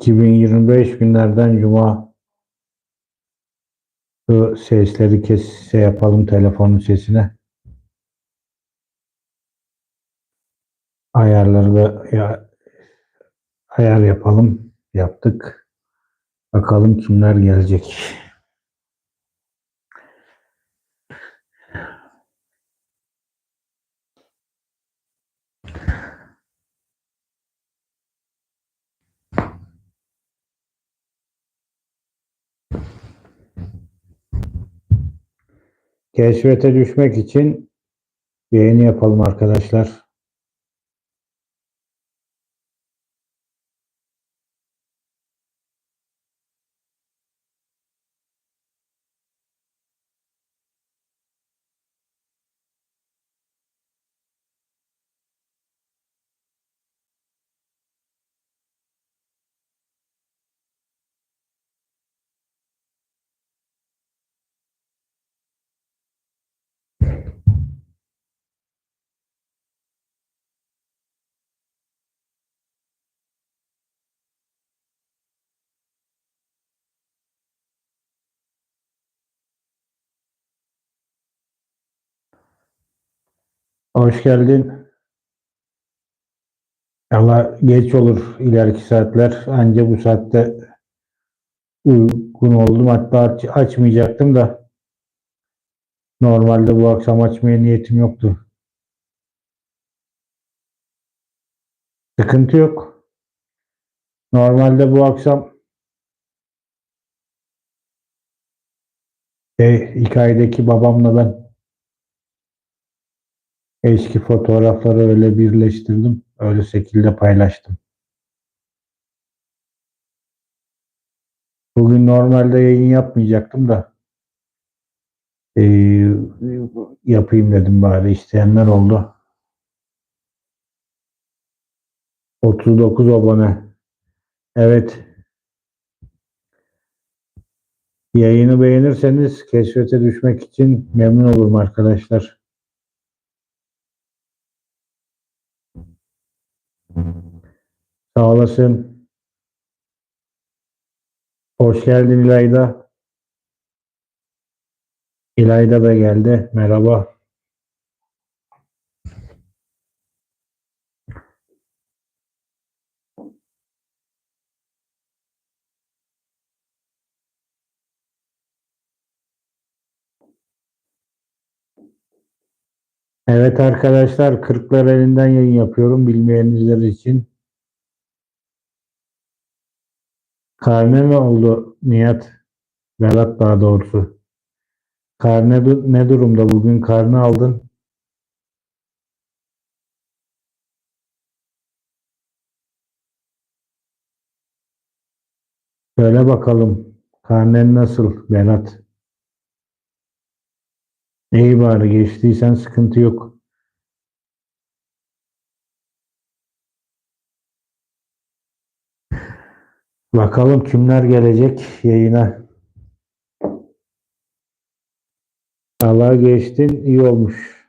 2025 günlerden Cuma şu sesleri kes şey yapalım telefonun sesine. Ayarları da ya, ayar yapalım. Yaptık. Bakalım kimler gelecek. Keşfete düşmek için beğeni yapalım arkadaşlar. Hoş geldin. Ama geç olur ileriki saatler. Anca bu saatte uygun oldum. Hatta aç- açmayacaktım da normalde bu akşam açmaya niyetim yoktu. Sıkıntı yok. Normalde bu akşam şey, hikayedeki babamla ben eski fotoğrafları öyle birleştirdim. Öyle şekilde paylaştım. Bugün normalde yayın yapmayacaktım da eee, yapayım dedim bari isteyenler oldu. 39 abone. Evet. Yayını beğenirseniz keşfete düşmek için memnun olurum arkadaşlar. Sağ olasın. Hoş geldin İlayda. İlayda da geldi. Merhaba. Evet arkadaşlar, Kırklar elinden yayın yapıyorum bilmeyenler için. Karne ne oldu Nihat? Berat daha doğrusu. Karne ne durumda? Bugün karne aldın. Söyle bakalım. Karnen nasıl Berat? İyi bari geçtiysen sıkıntı yok. Bakalım kimler gelecek yayına. Allah geçtin iyi olmuş.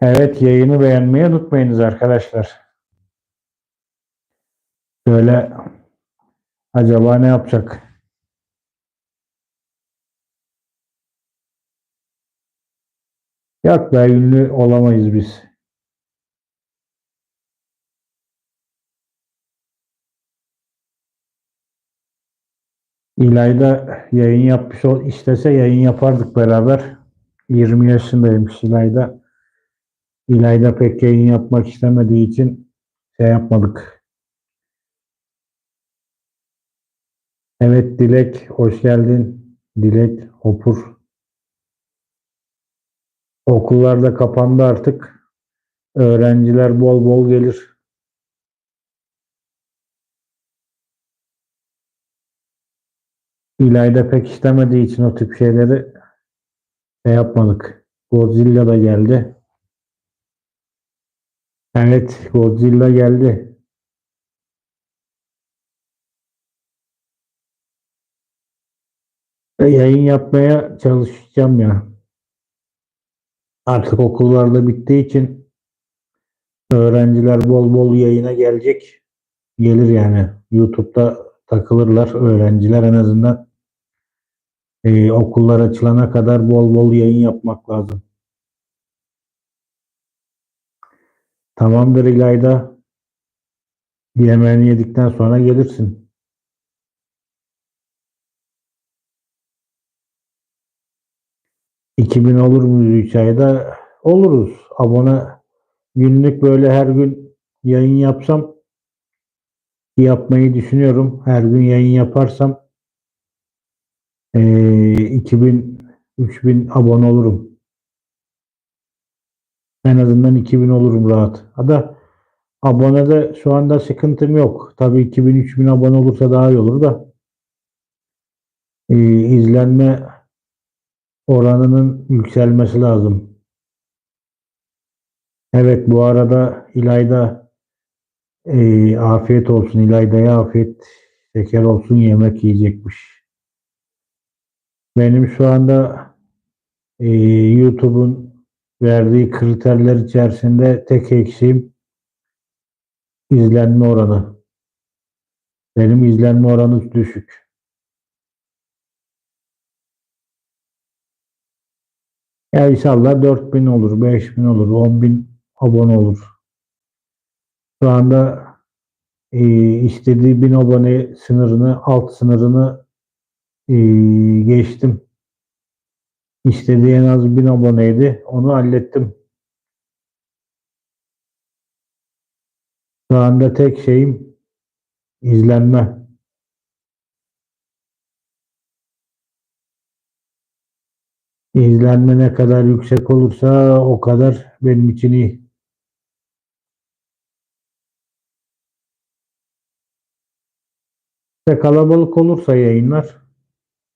Evet yayını beğenmeyi unutmayınız arkadaşlar. Şöyle acaba ne yapacak? Yok be ünlü olamayız biz. İlayda yayın yapmış ol istese yayın yapardık beraber. 20 yaşındaymış İlayda. İlayda pek yayın yapmak istemediği için şey yapmadık. Evet Dilek hoş geldin. Dilek Hopur. Okullar da kapandı artık. Öğrenciler bol bol gelir. İlayda pek istemediği için o tip şeyleri şey yapmadık. Godzilla da geldi. Evet, Godzilla geldi. Yayın yapmaya çalışacağım ya. Artık okullarda bittiği için öğrenciler bol bol yayına gelecek. Gelir yani. YouTube'da takılırlar öğrenciler en azından. Ee, okullar açılana kadar bol bol yayın yapmak lazım. Tamamdır İlayda. Yemeğini yedikten sonra gelirsin. ...2000 olur muyuz 3 ayda? Oluruz. Abone günlük böyle her gün yayın yapsam yapmayı düşünüyorum. Her gün yayın yaparsam eee 2000 3000 abone olurum. En azından 2000 olurum rahat. Hatta abonede şu anda sıkıntım yok. Tabii 2000-3000 abone olursa daha iyi olur da eee, izlenme oranının yükselmesi lazım. Evet bu arada İlayda eee, afiyet olsun. İlayda'ya afiyet şeker olsun yemek yiyecekmiş. Benim şu anda eee, YouTube'un verdiği kriterler içerisinde tek eksiğim izlenme oranı. Benim izlenme oranı düşük. Ya inşallah 4000 olur, 5000 olur, 10.000 abone olur. Şu anda e, istediği 1000 abone sınırını, alt sınırını e, geçtim. İstediği en az 1000 aboneydi. Onu hallettim. Şu anda tek şeyim izlenme. İzlenme ne kadar yüksek olursa o kadar benim için iyi. Ve kalabalık olursa yayınlar,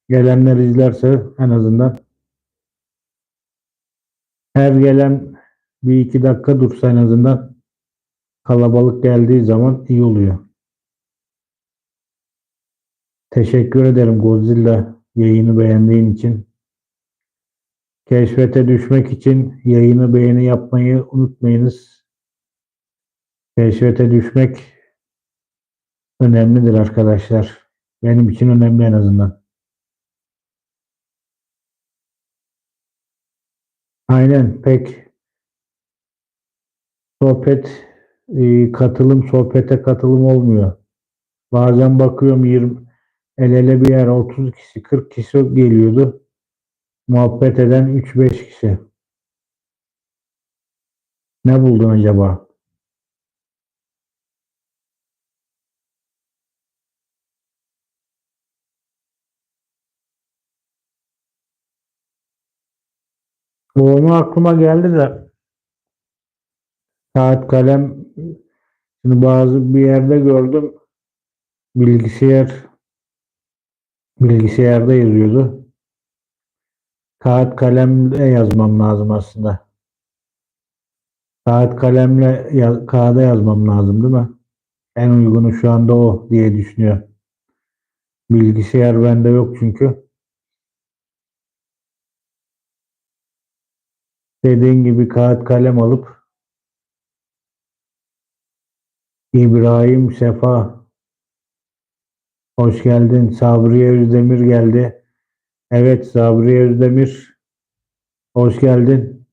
gelenler izlerse en azından her gelen bir iki dakika dursa en azından kalabalık geldiği zaman iyi oluyor. Teşekkür ederim Godzilla yayını beğendiğin için. Keşfete düşmek için yayını beğeni yapmayı unutmayınız. Keşfete düşmek önemlidir arkadaşlar. Benim için önemli en azından. Aynen pek sohbet e, katılım sohbete katılım olmuyor. Bazen bakıyorum 20 el ele bir yer 30 kişi 40 kişi geliyordu. Muhabbet eden 3-5 kişi. Ne buldun acaba? Onu aklıma geldi de kağıt kalem şimdi bazı bir yerde gördüm bilgisayar bilgisayarda yazıyordu. Kağıt kalemle yazmam lazım aslında. Kağıt kalemle ya, kağıda yazmam lazım değil mi? En uygunu şu anda o diye düşünüyor. Bilgisayar bende yok çünkü. Dediğin gibi kağıt kalem alıp İbrahim Sefa hoş geldin. Sabriye Özdemir geldi. Evet Sabriye Özdemir hoş geldin.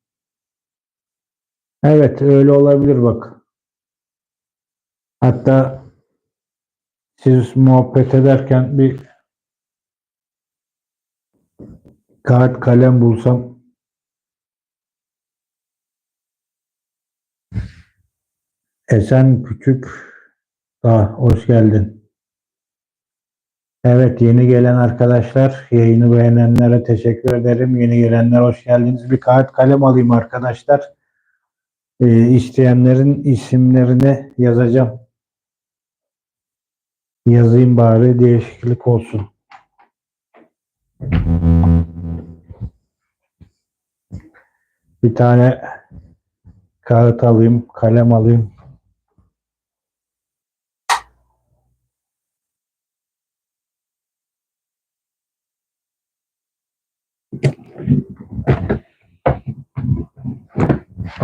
Evet öyle olabilir bak. Hatta siz muhabbet ederken bir kağıt kalem bulsam Esen Küçük daha hoş geldin. Evet yeni gelen arkadaşlar yayını beğenenlere teşekkür ederim. Yeni gelenler hoş geldiniz. Bir kağıt kalem alayım arkadaşlar. Ee, isteyenlerin isimlerini yazacağım. Yazayım bari değişiklik olsun. Bir tane kağıt alayım, kalem alayım.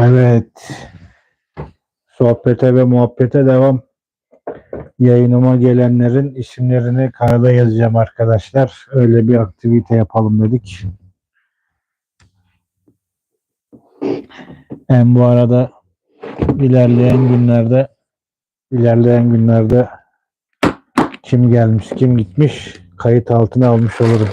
Evet. Sohbete ve muhabbete devam. Yayınıma gelenlerin isimlerini kağıda yazacağım arkadaşlar. Öyle bir aktivite yapalım dedik. Hem bu arada ilerleyen günlerde ilerleyen günlerde kim gelmiş kim gitmiş kayıt altına almış olurum.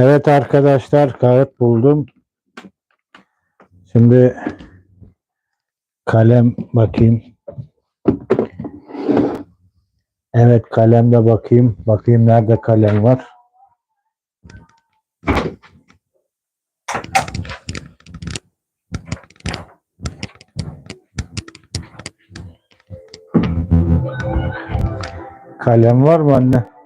Evet arkadaşlar kağıt buldum. Şimdi kalem bakayım. Evet kalemde bakayım. Bakayım nerede kalem var. Kalem var mı anne?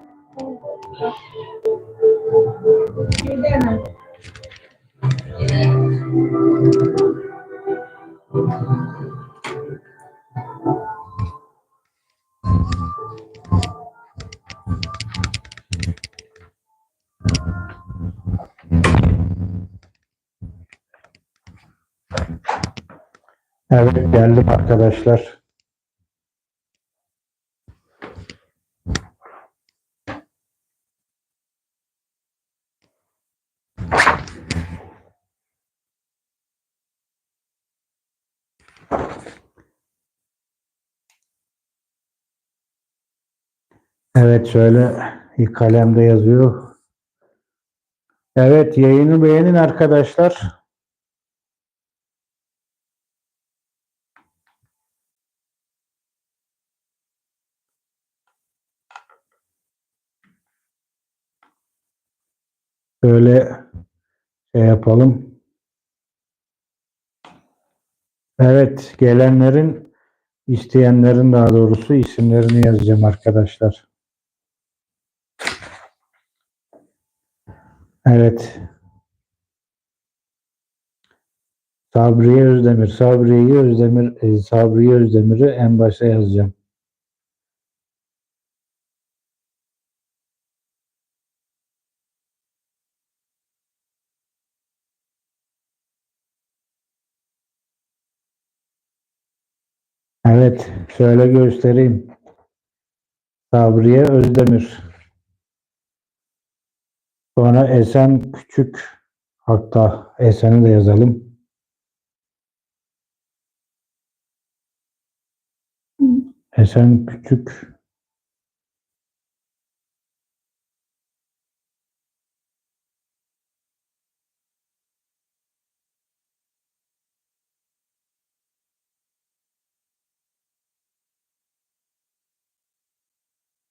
Evet geldim arkadaşlar. Evet şöyle kalemde yazıyor. Evet yayını beğenin arkadaşlar. Şöyle şey yapalım. Evet gelenlerin isteyenlerin daha doğrusu isimlerini yazacağım arkadaşlar. Evet. Sabriye Özdemir. Sabriye Özdemir, e, Sabriye Özdemir'i en başa yazacağım. Evet, şöyle göstereyim. Sabriye Özdemir. Sonra Esen Küçük. Hatta Esen'i de yazalım. Esen Küçük.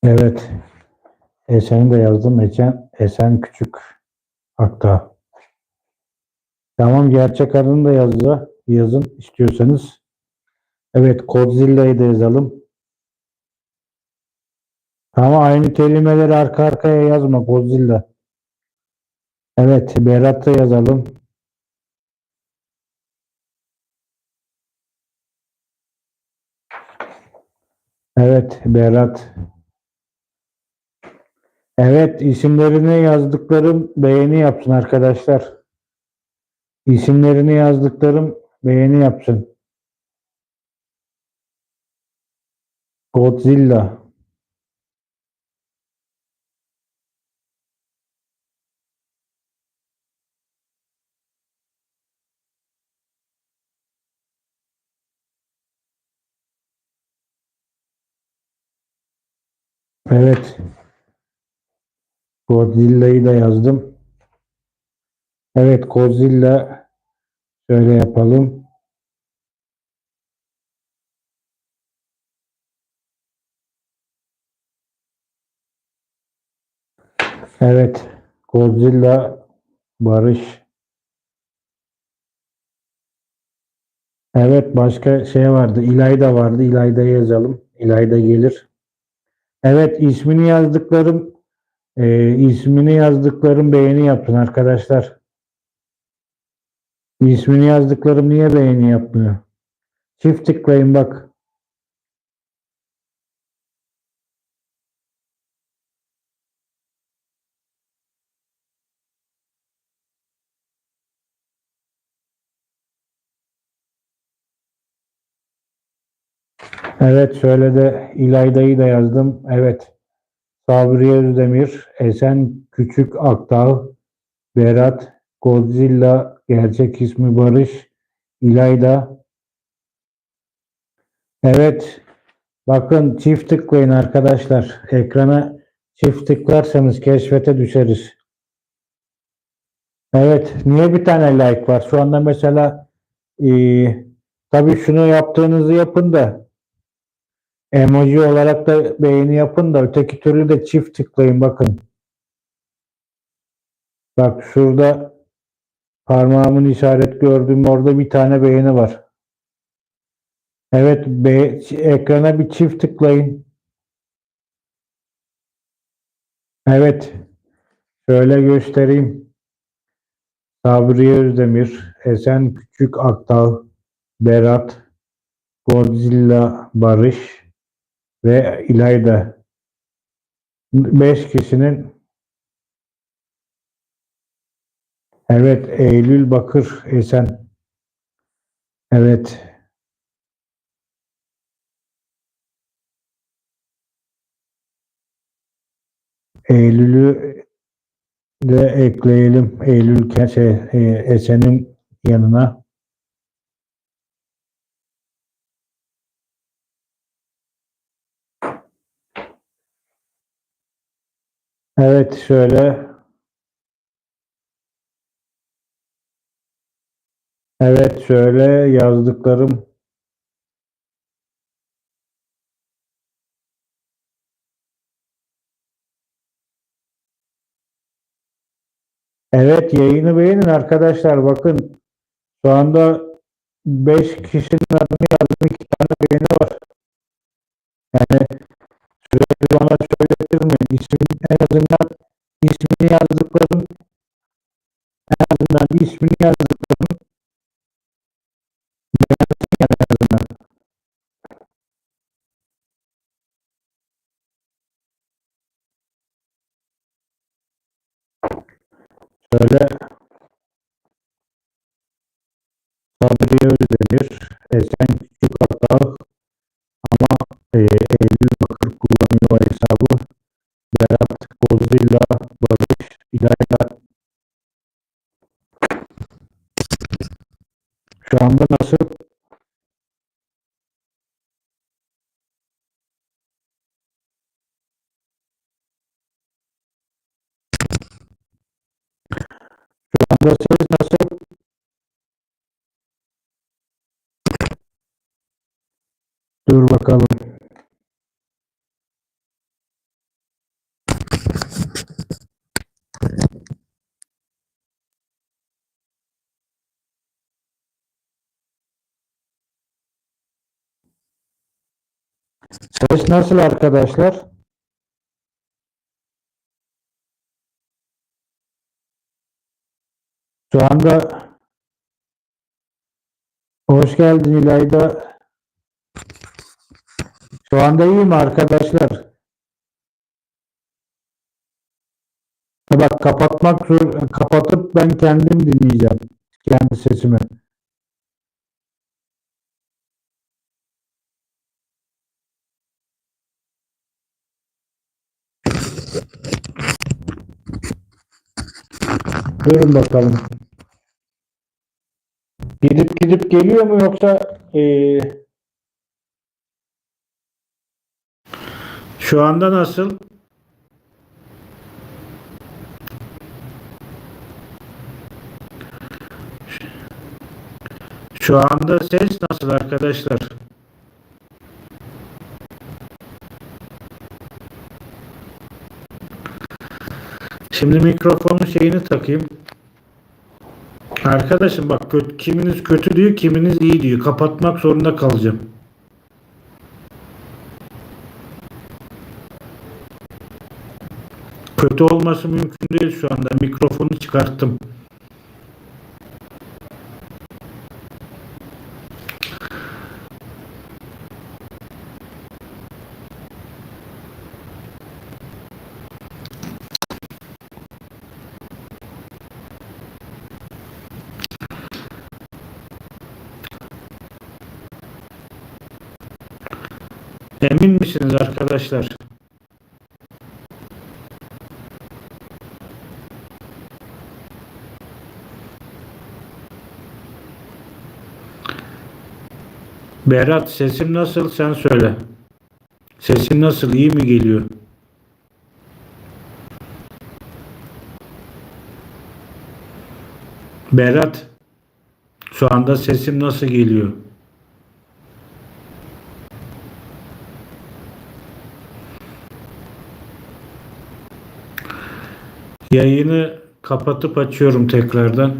Evet. Esen'i de yazdım. Esen, Esen Küçük. Hatta. Tamam gerçek adını da yazdı. Yazın istiyorsanız. Evet Godzilla'yı da yazalım. Ama aynı kelimeleri arka arkaya yazma Godzilla. Evet Berat'ı yazalım. Evet Berat. Evet isimlerini yazdıklarım beğeni yapsın arkadaşlar. İsimlerini yazdıklarım beğeni yapsın. Godzilla. Evet. Godzilla'yı da yazdım. Evet Godzilla şöyle yapalım. Evet Godzilla Barış Evet başka şey vardı. İlayda vardı. İlayda'yı yazalım. İlayda gelir. Evet ismini yazdıklarım e, ismini yazdıklarım beğeni yapın arkadaşlar. İsmini yazdıklarım niye beğeni yapmıyor? Çift tıklayın bak. Evet şöyle de İlayda'yı da yazdım. Evet. Sabriye Özdemir, Esen Küçük Akdağ, Berat, Godzilla, gerçek ismi Barış, İlayda. Evet. Bakın çift tıklayın arkadaşlar. Ekrana çift tıklarsanız keşfete düşeriz. Evet. Niye bir tane like var? Şu anda mesela eee tabii şunu yaptığınızı yapın da emoji olarak da beğeni yapın da öteki türlü de çift tıklayın bakın. Bak şurada parmağımın işaret gördüğüm orada bir tane beğeni var. Evet be, ekrana bir çift tıklayın. Evet. Şöyle göstereyim. Sabriye Özdemir, Esen Küçük Akdağ, Berat, Godzilla Barış ve İlayda. Beş kişinin Evet Eylül Bakır Esen. Evet. Eylül'ü de ekleyelim. Eylül şey, e, Esen'in yanına. Evet şöyle. Evet şöyle yazdıklarım. Evet yayını beğenin arkadaşlar bakın. Şu anda 5 kişinin adını yazdım. 2 tane beğeni var. Yani sürekli bana mi? İsim, en azından ismini yazdıklarım en azından ismini en azından. Şöyle Sabriye Özdemir, Esen Küçük Akdağ Şu anda nasıl? Şu anda ses nasıl? Dur bakalım. Ses nasıl arkadaşlar? Şu anda hoş geldin İlayda. Şu anda iyi mi arkadaşlar? Bak kapatmak kapatıp ben kendim dinleyeceğim kendi sesimi. Durun bakalım. Gidip gidip geliyor mu yoksa eee, şu anda nasıl? Şu anda ses nasıl arkadaşlar? Şimdi mikrofonun şeyini takayım. Arkadaşım bak kötü, kiminiz kötü diyor, kiminiz iyi diyor. Kapatmak zorunda kalacağım. Kötü olması mümkün değil şu anda. Mikrofonu çıkarttım. Arkadaşlar? Berat sesim nasıl sen söyle. Sesin nasıl iyi mi geliyor? Berat şu anda sesim nasıl geliyor? Yayını kapatıp açıyorum tekrardan.